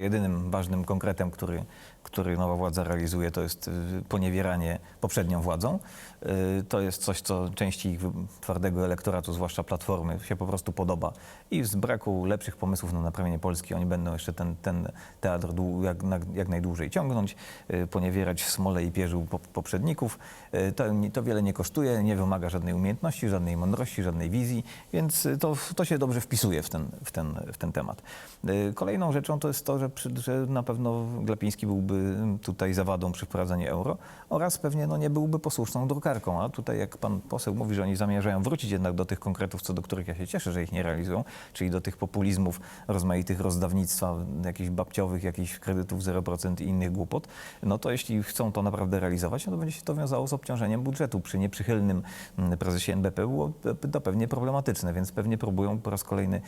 Jedynym ważnym konkretem, który, który nowa władza realizuje, to jest y, poniewieranie poprzednią władzą. Y, To jest coś, co części ich twardego elektoratu, zwłaszcza Platformy, się po prostu podoba. I z braku lepszych pomysłów na naprawienie Polski oni będą jeszcze ten, ten teatr jak, jak najdłużej ciągnąć, y, poniewierać smole i pierzył po- poprzedników. To, to wiele nie kosztuje, nie wymaga żadnej umiejętności, żadnej mądrości, żadnej wizji, więc to, to się dobrze wpisuje w ten, w ten, w ten temat. Kolejną rzeczą to jest to, że, że na pewno Glapiński byłby tutaj zawadą przy wprowadzeniu euro oraz pewnie no, nie byłby posłuszną drukarką. A tutaj jak pan poseł mówi, że oni zamierzają wrócić jednak do tych konkretów, co do których ja się cieszę, że ich nie realizują, czyli do tych populizmów, rozmaitych rozdawnictwa, jakichś babciowych, jakichś kredytów 0% i innych głupot, no to jeśli chcą to naprawdę realizować, no to będzie się to wiązało z obciążeniem budżetu. Przy nieprzychylnym mm, prezesie NBP było to pewnie problematyczne, więc pewnie próbują po raz kolejny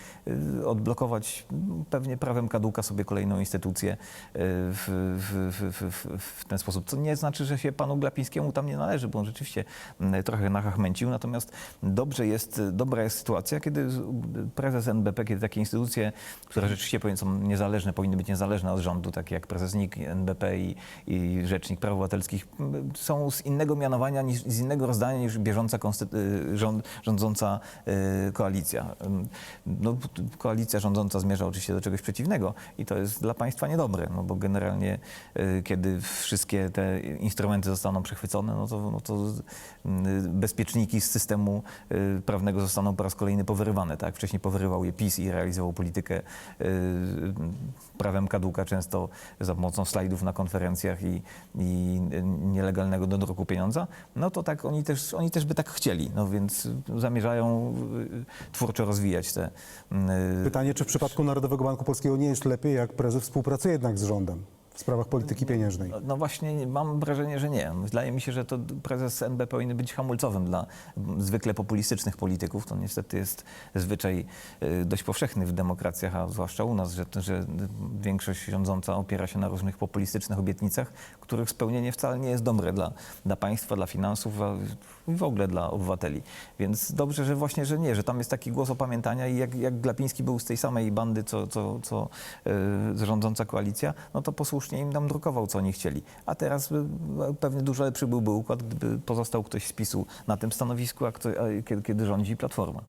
y, odblokować mm, pewnie prawem kadłuka sobie kolejną instytucję y, w, w, w, w, ten sposób. Co nie znaczy, że się panu Glapińskiemu tam nie należy, bo on rzeczywiście mm, trochę nachachmęcił, natomiast dobrze jest, dobra jest sytuacja, kiedy prezes NBP, kiedy takie instytucje, które rzeczywiście są niezależne, powinny być niezależne od rządu, takie jak prezes NIK, NBP i, i Rzecznik Praw Obywatelskich, są z innego mianowania, niż, z innego rozdania niż bieżąca y, rząd, rządząca y, koalicja. No, koalicja rządząca zmierza oczywiście do czegoś przeciwnego i to jest dla państwa niedobre, no bo generalnie y, kiedy wszystkie te instrumenty zostaną przechwycone, no to, no to y, bezpieczniki z systemu y, prawnego zostaną po raz kolejny powyrywane. Tak? Wcześniej powyrywał je PiS i realizował politykę prawem kadłuka, często za pomocą slajdów na konferencjach i, i nielegalnego dodruku pieniądza. No to tak oni też, oni też by tak chcieli, no więc zamierzają twórczo rozwijać te Pytanie, czy w przypadku Narodowego Banku Polskiego nie jest lepiej, jak prezes współpracuje jednak z rządem w sprawach polityki pieniężnej? No, właśnie nie- mam wrażenie, że nie. Wydaje mi się, że to prezes NB powinien być hamulcowym dla zwykle populistycznych polityków. To niestety jest zwyczaj y, dość powszechny w demokracjach, a zwłaszcza u nas, że, że większość rządząca opiera się na różnych populistycznych obietnicach, których spełnienie wcale nie jest dobre dla, dla państwa, dla finansów i w ogóle dla obywateli. Więc dobrze, że właśnie, że nie, że tam jest taki głos opamiętania i jak, jak Glapiński był z tej samej bandy, co, co, co y, rządząca koalicja, no to posłusznie im tam drukował, co oni chcieli. A teraz y, pewnie dużo lepszy byłby układ, gdyby pozostał ktoś z PiSu na tym stanowisku, a kto, a kiedy, kiedy rządzi Platforma.